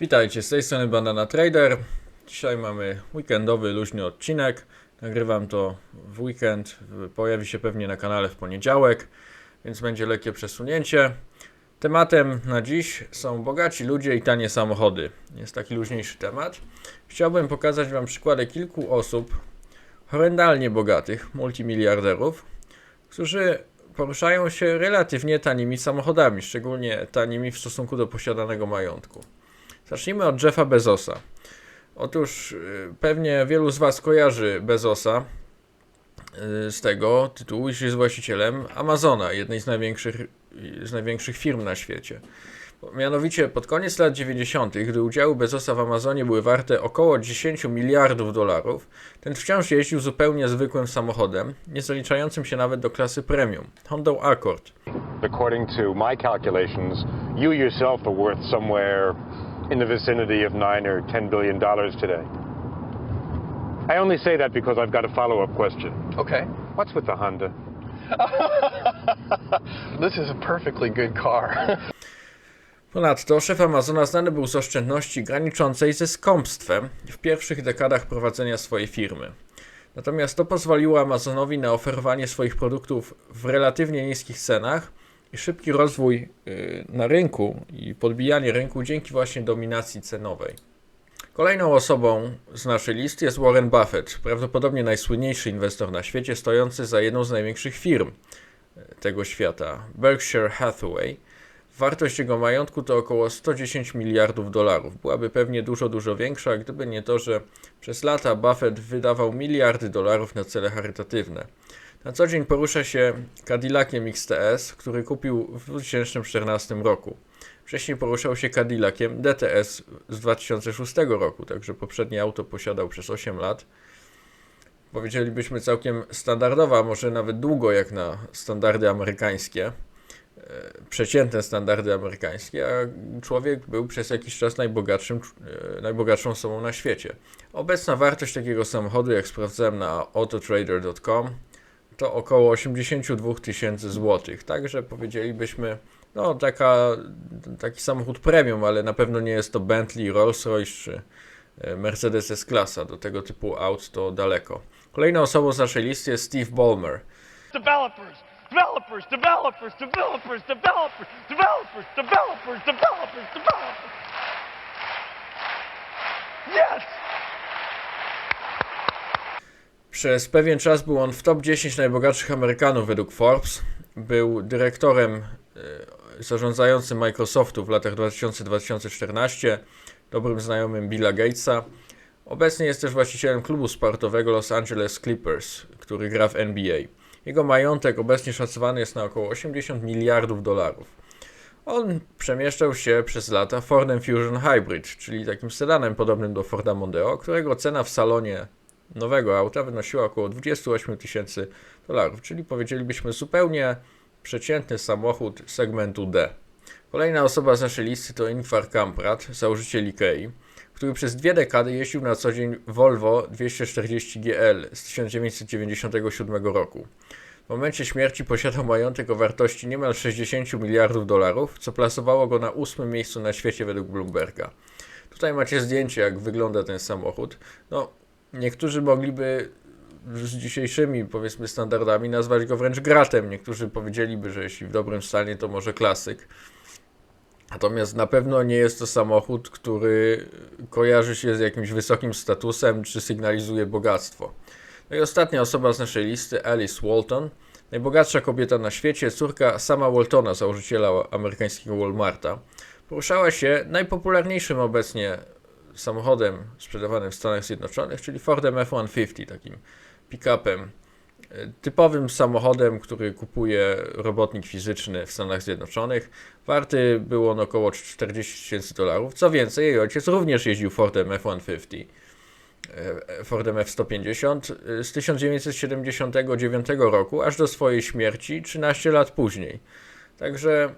Witajcie, z tej strony Banana Trader. Dzisiaj mamy weekendowy, luźny odcinek. Nagrywam to w weekend, pojawi się pewnie na kanale w poniedziałek, więc będzie lekkie przesunięcie. Tematem na dziś są bogaci ludzie i tanie samochody. Jest taki luźniejszy temat. Chciałbym pokazać Wam przykłady kilku osób horrendalnie bogatych, multimiliarderów, którzy poruszają się relatywnie tanimi samochodami, szczególnie tanimi w stosunku do posiadanego majątku. Zacznijmy od Jeffa Bezosa. Otóż y, pewnie wielu z Was kojarzy Bezosa y, z tego tytułu, iż jest właścicielem Amazona, jednej z największych, y, z największych firm na świecie. Mianowicie pod koniec lat 90., gdy udziały Bezosa w Amazonie były warte około 10 miliardów dolarów, ten wciąż jeździł zupełnie zwykłym samochodem, nie zaliczającym się nawet do klasy premium, Hondą Accord. According to my calculations, you yourself are worth somewhere in the vicinity of nine or ten billion dollars today. I only say that because I've got a follow up question. Okay. What's with the Honda? This is a perfectly good car. Ponadto szef Amazona znany był z oszczędności graniczącej ze skąpstwem w pierwszych dekadach prowadzenia swojej firmy. Natomiast to pozwoliło Amazonowi na oferowanie swoich produktów w relatywnie niskich cenach szybki rozwój y, na rynku i podbijanie rynku dzięki właśnie dominacji cenowej. Kolejną osobą z naszej listy jest Warren Buffett, prawdopodobnie najsłynniejszy inwestor na świecie, stojący za jedną z największych firm y, tego świata, Berkshire Hathaway. Wartość jego majątku to około 110 miliardów dolarów. Byłaby pewnie dużo, dużo większa, gdyby nie to, że przez lata Buffett wydawał miliardy dolarów na cele charytatywne. Na co dzień porusza się Cadillaciem XTS, który kupił w 2014 roku. Wcześniej poruszał się Cadillaciem DTS z 2006 roku, także poprzednie auto posiadał przez 8 lat. Powiedzielibyśmy całkiem standardowa, może nawet długo jak na standardy amerykańskie e, przeciętne standardy amerykańskie, a człowiek był przez jakiś czas najbogatszym, e, najbogatszą osobą na świecie. Obecna wartość takiego samochodu, jak sprawdzałem na autotrader.com, to około 82 tysięcy złotych. Także powiedzielibyśmy, no taka, taki samochód premium, ale na pewno nie jest to Bentley, Rolls-Royce czy e, Mercedes S-klasa. Do tego typu aut to daleko. Kolejną osobą z naszej listy jest Steve Ballmer. developers, developers, developers, developers, developers, developers, developers, developers, developers. Yes! Przez pewien czas był on w top 10 najbogatszych Amerykanów według Forbes. Był dyrektorem e, zarządzającym Microsoftu w latach 2000-2014, dobrym znajomym Billa Gatesa. Obecnie jest też właścicielem klubu sportowego Los Angeles Clippers, który gra w NBA. Jego majątek obecnie szacowany jest na około 80 miliardów dolarów. On przemieszczał się przez lata Fordem Fusion Hybrid, czyli takim sedanem podobnym do Forda Mondeo, którego cena w salonie nowego auta wynosiła około 28 tysięcy dolarów, czyli powiedzielibyśmy zupełnie przeciętny samochód segmentu D. Kolejna osoba z naszej listy to Ingvar Kamprad, założyciel Ikei, który przez dwie dekady jeździł na co dzień Volvo 240 GL z 1997 roku. W momencie śmierci posiadał majątek o wartości niemal 60 miliardów dolarów, co plasowało go na ósmym miejscu na świecie według Bloomberga. Tutaj macie zdjęcie, jak wygląda ten samochód. No, niektórzy mogliby z dzisiejszymi, powiedzmy, standardami nazwać go wręcz gratem. Niektórzy powiedzieliby, że jeśli w dobrym stanie, to może klasyk. Natomiast na pewno nie jest to samochód, który kojarzy się z jakimś wysokim statusem czy sygnalizuje bogactwo. No i ostatnia osoba z naszej listy, Alice Walton, najbogatsza kobieta na świecie, córka sama Waltona, założyciela amerykańskiego Walmarta. Poruszała się najpopularniejszym obecnie samochodem sprzedawanym w Stanach Zjednoczonych, czyli Fordem F-150, takim pick-upem, e, typowym samochodem, który kupuje robotnik fizyczny w Stanach Zjednoczonych. Warty był on około 40 tysięcy dolarów. Co więcej, jej ojciec również jeździł Fordem F-150. e, Fordem F-150 e, z 1979 roku aż do swojej śmierci 13 lat później. Także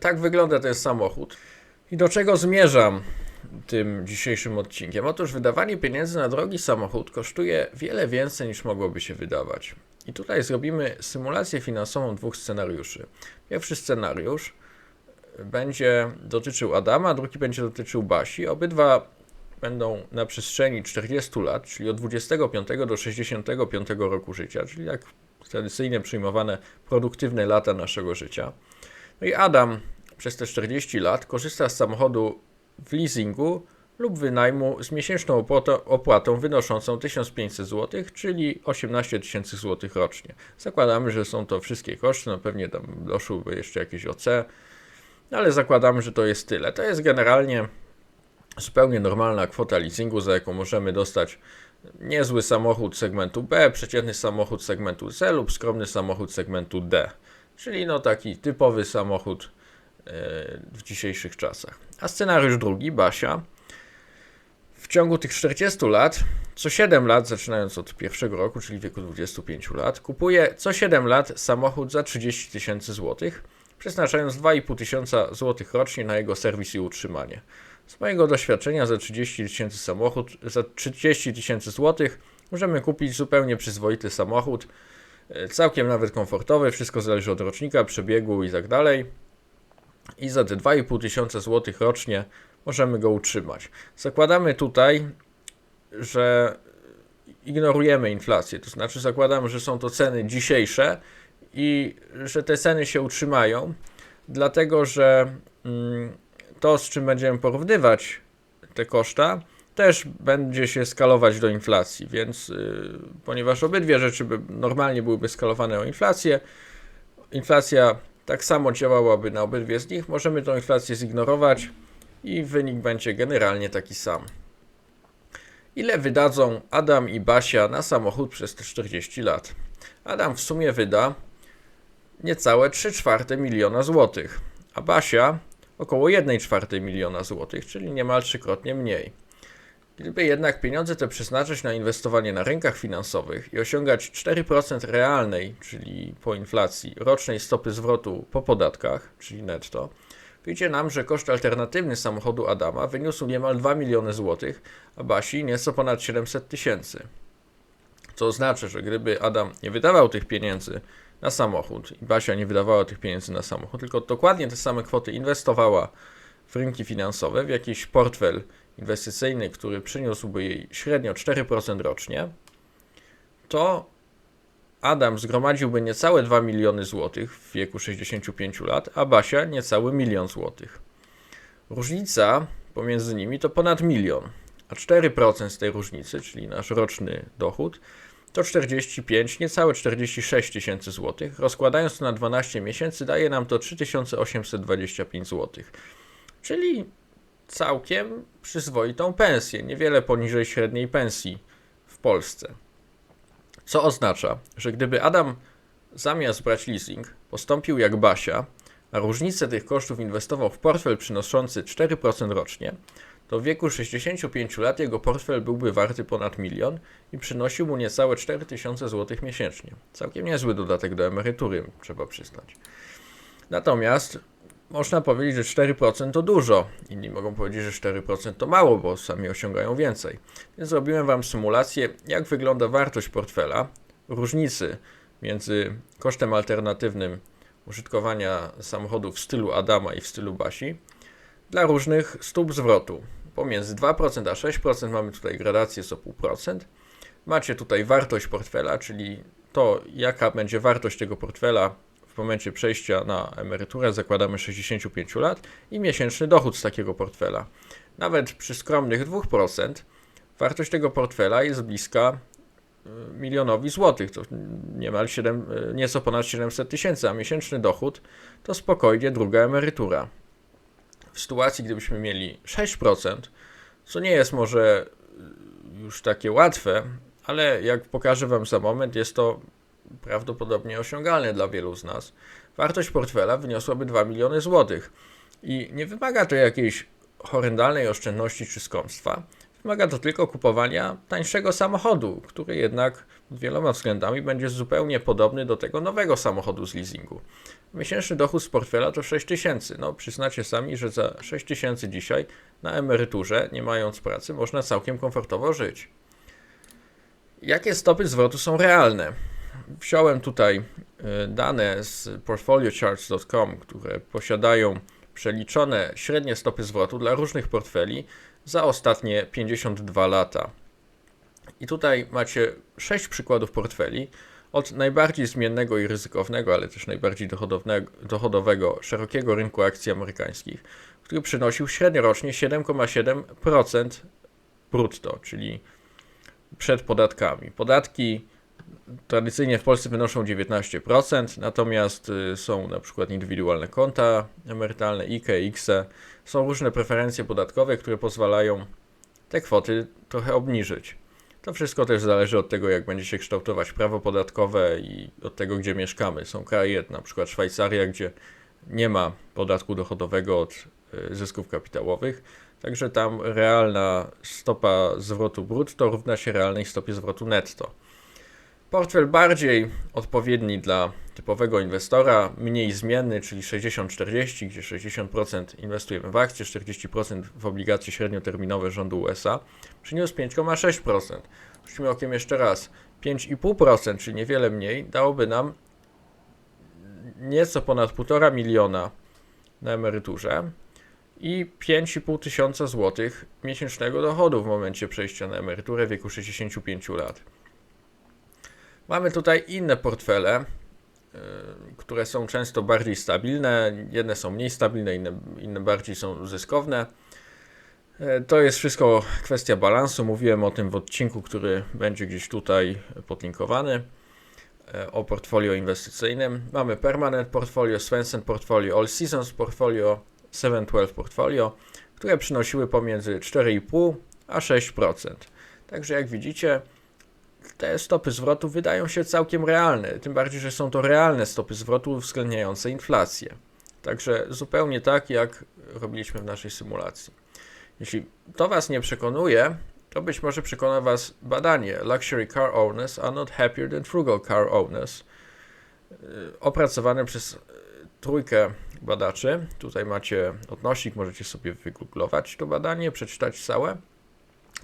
tak wygląda ten samochód. I do czego zmierzam tym dzisiejszym odcinkiem? Otóż wydawanie pieniędzy na drogi samochód kosztuje wiele więcej niż mogłoby się wydawać. I tutaj zrobimy symulację finansową dwóch scenariuszy. Pierwszy scenariusz będzie dotyczył Adama, drugi będzie dotyczył Basi. Obydwa będą na przestrzeni 40 lat, czyli od 25 do 65 roku życia, czyli jak tradycyjnie przyjmowane produktywne lata naszego życia. No i Adam przez te 40 lat korzysta z samochodu w leasingu lub wynajmu z miesięczną opłatą, wynoszącą 1500 zł, czyli 18 tysięcy zł rocznie. Zakładamy, że są to wszystkie koszty, no pewnie tam doszłyby jeszcze jakieś OC, ale zakładamy, że to jest tyle. To jest generalnie zupełnie normalna kwota leasingu, za jaką możemy dostać niezły samochód segmentu B, przeciętny samochód segmentu C lub skromny samochód segmentu D. Czyli no taki typowy samochód w dzisiejszych czasach. A scenariusz drugi, Basia. W ciągu tych 40 lat, co 7 lat, zaczynając od pierwszego roku, czyli wieku 25 lat, kupuje co 7 lat samochód za 30 tysięcy złotych, przeznaczając 2,5 tysiąca złotych rocznie na jego serwis i utrzymanie. Z mojego doświadczenia za 30 tysięcy samochód, za 30 tysięcy złotych możemy kupić zupełnie przyzwoity samochód, e, całkiem nawet komfortowy, wszystko zależy od rocznika, przebiegu i tak dalej. I za te 2,5 tysiąca złotych rocznie możemy go utrzymać. Zakładamy tutaj, że ignorujemy inflację, to znaczy zakładamy, że są to ceny dzisiejsze i że te ceny się utrzymają, dlatego że mm, to, z czym będziemy porównywać te koszta, też będzie się skalować do inflacji, więc yy, ponieważ obydwie rzeczy by normalnie byłyby skalowane o inflację, inflacja tak samo działałaby na obydwie z nich, możemy tą inflację zignorować i wynik będzie generalnie taki sam. Ile wydadzą Adam i Basia na samochód przez te 40 lat? Adam w sumie wyda niecałe 3 czwarte miliona złotych, a Basia około 1 czwartej miliona złotych, czyli niemal trzykrotnie mniej. Gdyby jednak pieniądze te przeznaczyć na inwestowanie na rynkach finansowych i osiągać 4% realnej, czyli po inflacji, rocznej stopy zwrotu po podatkach, czyli netto, wyjdzie nam, że koszt alternatywny samochodu Adama wyniósł niemal 2 miliony złotych, a Basi nieco ponad 700 tysięcy. Co oznacza, że gdyby Adam nie wydawał tych pieniędzy na samochód i Basia nie wydawała tych pieniędzy na samochód, tylko dokładnie te same kwoty inwestowała w rynki finansowe, w jakiś portfel inwestycyjny, który przyniósłby jej średnio 4% rocznie, to Adam zgromadziłby niecałe 2 miliony złotych w wieku 65 lat, a Basia niecały milion złotych. Różnica pomiędzy nimi to ponad milion, a 4% z tej różnicy, czyli nasz roczny dochód, to 45, niecałe 46 tysięcy złotych. Rozkładając to na 12 miesięcy, daje nam to 3825 złotych. Czyli całkiem przyzwoitą pensję, niewiele poniżej średniej pensji w Polsce. Co oznacza, że gdyby Adam zamiast brać leasing postąpił jak Basia, a różnicę tych kosztów inwestował w portfel przynoszący 4% rocznie, to w wieku 65 lat jego portfel byłby warty ponad milion i przynosił mu niecałe 4000 zł miesięcznie. Całkiem niezły dodatek do emerytury, trzeba przyznać. Natomiast można powiedzieć, że 4% to dużo. Inni mogą powiedzieć, że 4% to mało, bo sami osiągają więcej. Więc zrobiłem Wam symulację, jak wygląda wartość portfela, różnicy między kosztem alternatywnym użytkowania samochodu w stylu Adama i w stylu Basi dla różnych stóp zwrotu. Pomiędzy 2% a 6% mamy tutaj gradację co 0,5%. Macie tutaj wartość portfela, czyli to, jaka będzie wartość tego portfela momencie przejścia na emeryturę, zakładamy 65 lat, i miesięczny dochód z takiego portfela. Nawet przy skromnych 2% wartość tego portfela jest bliska y, milionowi złotych, to niemal 7, y, nieco ponad 700 tysięcy, a miesięczny dochód to spokojnie druga emerytura. W sytuacji, gdybyśmy mieli 6%, co nie jest może y, już takie łatwe, ale jak pokażę Wam za moment, jest to prawdopodobnie osiągalne dla wielu z nas. Wartość portfela wyniosłaby 2 miliony złotych i nie wymaga to jakiejś horrendalnej oszczędności czy skąpstwa. Wymaga to tylko kupowania tańszego samochodu, który jednak wieloma względami będzie zupełnie podobny do tego nowego samochodu z leasingu. Miesięczny dochód z portfela to 6 tysięcy. No, przyznacie sami, że za 6 tysięcy dzisiaj na emeryturze, nie mając pracy, można całkiem komfortowo żyć. Jakie stopy zwrotu są realne? Wziąłem tutaj y, dane z portfoliocharts.com, które posiadają przeliczone średnie stopy zwrotu dla różnych portfeli za ostatnie 52 lata. I tutaj macie 6 przykładów portfeli od najbardziej zmiennego i ryzykownego, ale też najbardziej dochodowego szerokiego rynku akcji amerykańskich, który przynosił średnio rocznie 7,7% brutto, czyli przed podatkami. Podatki tradycyjnie w Polsce wynoszą 19%, natomiast y, są na przykład indywidualne konta emerytalne, IKE, IKSE, są różne preferencje podatkowe, które pozwalają te kwoty trochę obniżyć. To wszystko też zależy od tego, jak będzie się kształtować prawo podatkowe i od tego, gdzie mieszkamy. Są kraje, na przykład Szwajcaria, gdzie nie ma podatku dochodowego od y, zysków kapitałowych, także tam realna stopa zwrotu brutto równa się realnej stopie zwrotu netto. Portfel bardziej odpowiedni dla typowego inwestora, mniej zmienny, czyli 60-40, gdzie 60% inwestujemy w akcje, 40% w obligacje średnioterminowe rządu USA, przyniósł 5,6%. Rzućmy okiem jeszcze raz. 5,5%, czyli niewiele mniej, dałoby nam nieco ponad 1,5 miliona na emeryturze i 5,5 tysiąca złotych miesięcznego dochodu w momencie przejścia na emeryturę w wieku 65 lat. Mamy tutaj inne portfele, y, które są często bardziej stabilne. Jedne są mniej stabilne, inne, inne bardziej są zyskowne. Y, To jest wszystko kwestia balansu. Mówiłem o tym w odcinku, który będzie gdzieś tutaj podlinkowany y, o portfolio inwestycyjnym. Mamy Permanent Portfolio, Swensen Portfolio, All Seasons Portfolio, 712 Portfolio, które przynosiły pomiędzy 4,5 a 6%. Także jak widzicie, te stopy zwrotu wydają się całkiem realne, tym bardziej, że są to realne stopy zwrotu uwzględniające inflację. Także zupełnie tak, jak robiliśmy w naszej symulacji. Jeśli to Was nie przekonuje, to być może przekona Was badanie Luxury Car Owners are not happier than frugal car owners, yy, opracowane przez yy, trójkę badaczy. Tutaj macie odnośnik, możecie sobie wygooglować to badanie, przeczytać całe.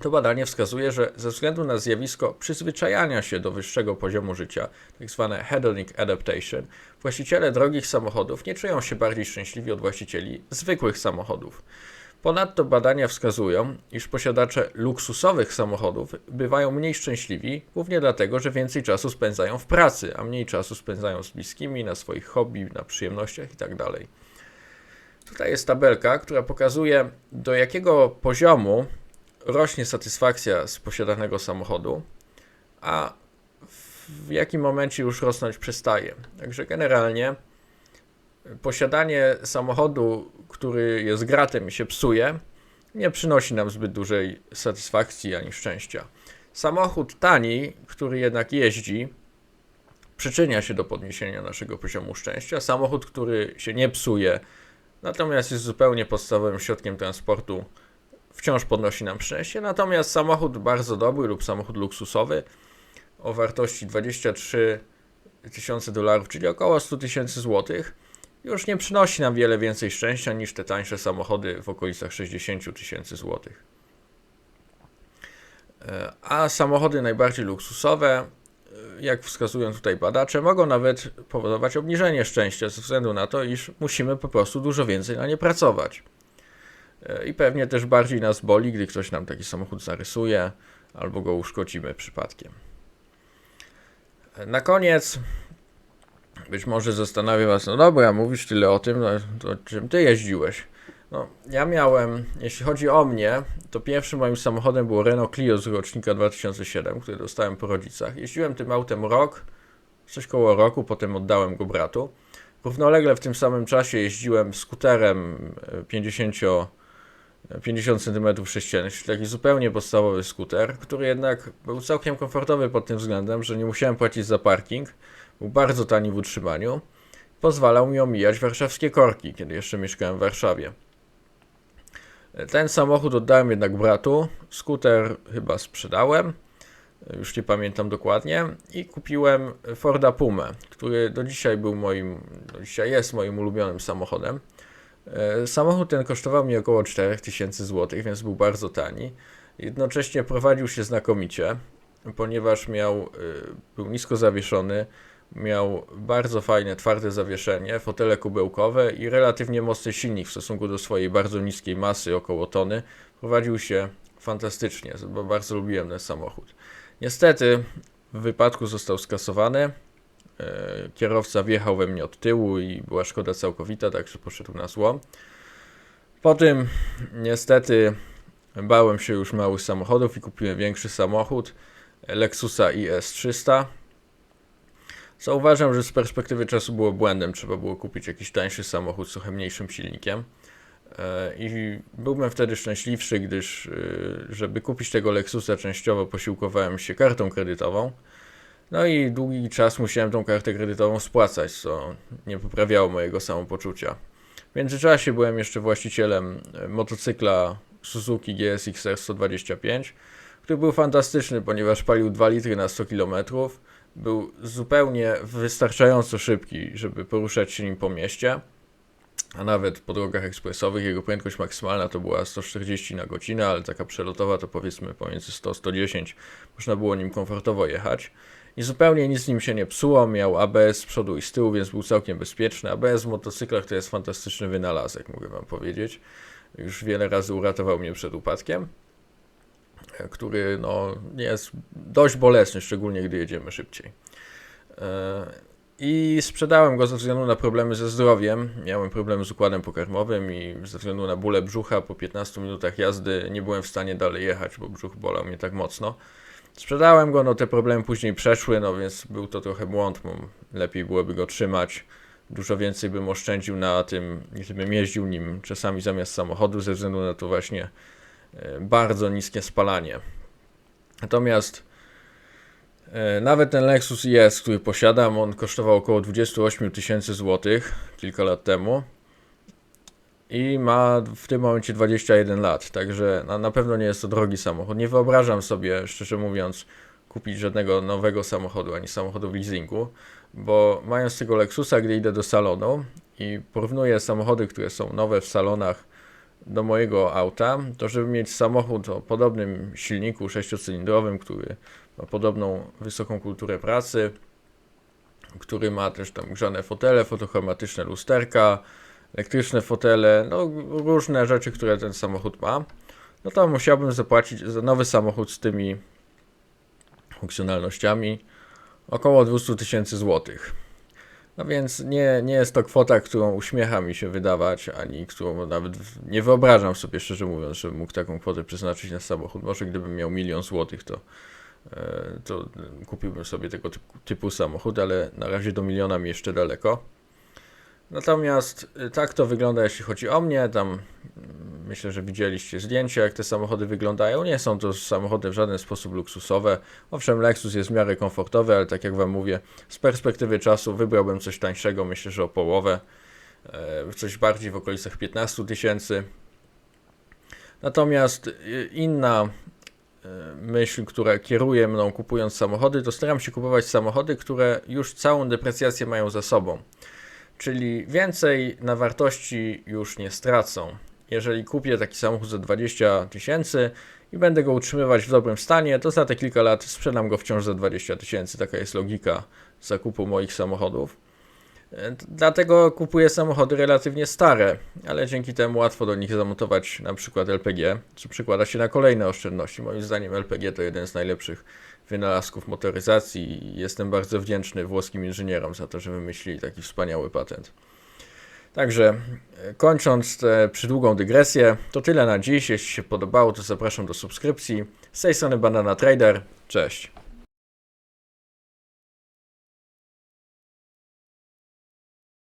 To badanie wskazuje, że ze względu na zjawisko przyzwyczajania się do wyższego poziomu życia, tzw. hedonic adaptation, właściciele drogich samochodów nie czują się bardziej szczęśliwi od właścicieli zwykłych samochodów. Ponadto badania wskazują, iż posiadacze luksusowych samochodów bywają mniej szczęśliwi, głównie dlatego, że więcej czasu spędzają w pracy, a mniej czasu spędzają z bliskimi, na swoich hobby, na przyjemnościach itd. Tutaj jest tabelka, która pokazuje, do jakiego poziomu rośnie satysfakcja z posiadanego samochodu, a w jakim momencie już rosnąć przestaje. Także generalnie posiadanie samochodu, który jest gratem i się psuje, nie przynosi nam zbyt dużej satysfakcji ani szczęścia. Samochód tani, który jednak jeździ, przyczynia się do podniesienia naszego poziomu szczęścia. Samochód, który się nie psuje, natomiast jest zupełnie podstawowym środkiem transportu, wciąż podnosi nam szczęście. Natomiast samochód bardzo dobry lub samochód luksusowy o wartości 23 tysiące dolarów, czyli około 100 tysięcy złotych, już nie przynosi nam wiele więcej szczęścia niż te tańsze samochody w okolicach 60 tysięcy złotych. E, A samochody najbardziej luksusowe, e, jak wskazują tutaj badacze, mogą nawet powodować obniżenie szczęścia ze względu na to, iż musimy po prostu dużo więcej na nie pracować. E, I pewnie też bardziej nas boli, gdy ktoś nam taki samochód zarysuje albo go uszkodzimy przypadkiem. E, Na koniec być może zastanawia Was, no dobra, mówisz tyle o tym, no to czym Ty jeździłeś? No, ja miałem, jeśli chodzi o mnie, to pierwszym moim samochodem było Renault Clio z rocznika 2007, który dostałem po rodzicach. Jeździłem tym autem rok, coś koło roku, potem oddałem go bratu. Równolegle w tym samym czasie jeździłem skuterem e, 50 50 cm sześciennych, czyli taki zupełnie podstawowy skuter, który jednak był całkiem komfortowy pod tym względem, że nie musiałem płacić za parking, był bardzo tani w utrzymaniu, pozwalał mi omijać warszawskie korki, kiedy jeszcze mieszkałem w Warszawie. Ten samochód oddałem jednak bratu, skuter chyba sprzedałem, już nie pamiętam dokładnie, i kupiłem Forda Pumę, który do dzisiaj był moim, do dzisiaj jest moim ulubionym samochodem. E, Samochód ten kosztował mi około 4000 zł, więc był bardzo tani. Jednocześnie prowadził się znakomicie, ponieważ miał, y, był nisko zawieszony, Miał bardzo fajne, twarde zawieszenie, fotele kubełkowe i relatywnie mocny silnik w stosunku do swojej bardzo niskiej masy, około tony. Prowadził się fantastycznie, bo bardzo lubiłem ten samochód. Niestety w wypadku został skasowany. E, Kierowca wjechał we mnie od tyłu i była szkoda całkowita, także poszedł na zło. Po tym niestety bałem się już małych samochodów i kupiłem większy samochód Lexusa IS300. Co uważam, że z perspektywy czasu było błędem. Trzeba było kupić jakiś tańszy samochód z trochę mniejszym silnikiem. E, I byłbym wtedy szczęśliwszy, gdyż, y, żeby kupić tego Lexusa, częściowo posiłkowałem się kartą kredytową. No i długi czas musiałem tą kartę kredytową spłacać, co nie poprawiało mojego samopoczucia. W międzyczasie byłem jeszcze właścicielem e, motocykla Suzuki GSX-R 125, który był fantastyczny, ponieważ palił 2 litry na 100 km. Był zupełnie wystarczająco szybki, żeby poruszać się nim po mieście, a nawet po drogach ekspresowych jego prędkość maksymalna to była 140 na godzinę, ale taka przelotowa to powiedzmy pomiędzy 100-110 można było nim komfortowo jechać. I zupełnie nic z nim się nie psuło, miał ABS z przodu i z tyłu, więc był całkiem bezpieczny. ABS w motocyklach to jest fantastyczny wynalazek, mogę wam powiedzieć. Już wiele razy uratował mnie przed upadkiem, e, który no, jest dość bolesny, szczególnie gdy jedziemy szybciej. E, I sprzedałem go ze względu na problemy ze zdrowiem. Miałem problemy z układem pokarmowym i ze względu na bóle brzucha po 15 minutach jazdy nie byłem w stanie dalej jechać, bo brzuch bolał mnie tak mocno. Sprzedałem go, no te problemy później przeszły, no więc był to trochę błąd, lepiej byłoby go trzymać. Dużo więcej bym oszczędził na tym, gdybym jeździł nim czasami zamiast samochodu, ze względu na to właśnie e, bardzo niskie spalanie. Natomiast e, nawet ten Lexus IS, który posiadam, on kosztował około 28 tysięcy złotych kilka lat temu i ma w tym momencie 21 lat, także na, na pewno nie jest to drogi samochód. Nie wyobrażam sobie, szczerze mówiąc, kupić żadnego nowego samochodu, ani samochodu w leasingu, bo mając tego Lexusa, gdy idę do salonu i porównuję samochody, które są nowe w salonach do mojego auta, to żeby mieć samochód o podobnym silniku sześciocylindrowym, który ma podobną wysoką kulturę pracy, który ma też tam grzane fotele, fotochromatyczne lusterka, elektryczne fotele, no różne rzeczy, które ten samochód ma, no to musiałbym zapłacić za nowy samochód z tymi funkcjonalnościami około 200 tysięcy złotych. No więc nie, nie jest to kwota, którą uśmiecha mi się wydawać, ani którą nawet nie wyobrażam sobie, szczerze mówiąc, żebym mógł taką kwotę przeznaczyć na samochód. Może gdybym miał milion złotych, to, e, to kupiłbym sobie tego typu, typu samochód, ale na razie do miliona mi jeszcze daleko. Natomiast y, tak to wygląda, jeśli chodzi o mnie. Tam mm, myślę, że widzieliście zdjęcia, jak te samochody wyglądają. Nie są to samochody w żaden sposób luksusowe. Owszem, Lexus jest w miarę komfortowy, ale tak jak Wam mówię, z perspektywy czasu wybrałbym coś tańszego, myślę, że o połowę. e, Coś bardziej w okolicach 15 tysięcy. Natomiast y, inna e, myśl, która kieruje mną kupując samochody, to staram się kupować samochody, które już całą deprecjację mają za sobą czyli więcej na wartości już nie stracą. Jeżeli kupię taki samochód za 20 tysięcy i będę go utrzymywać w dobrym stanie, to za te kilka lat sprzedam go wciąż za 20 tysięcy. Taka jest logika zakupu moich samochodów. Dlatego kupuję samochody relatywnie stare, ale dzięki temu łatwo do nich zamontować na przykład LPG, co przekłada się na kolejne oszczędności. Moim zdaniem LPG to jeden z najlepszych wynalazków motoryzacji i jestem bardzo wdzięczny włoskim inżynierom za to, że wymyślili taki wspaniały patent. Także e, kończąc tę przydługą dygresję, to tyle na dziś. Jeśli się podobało, to zapraszam do subskrypcji. Z tej strony Banana Trader. Cześć.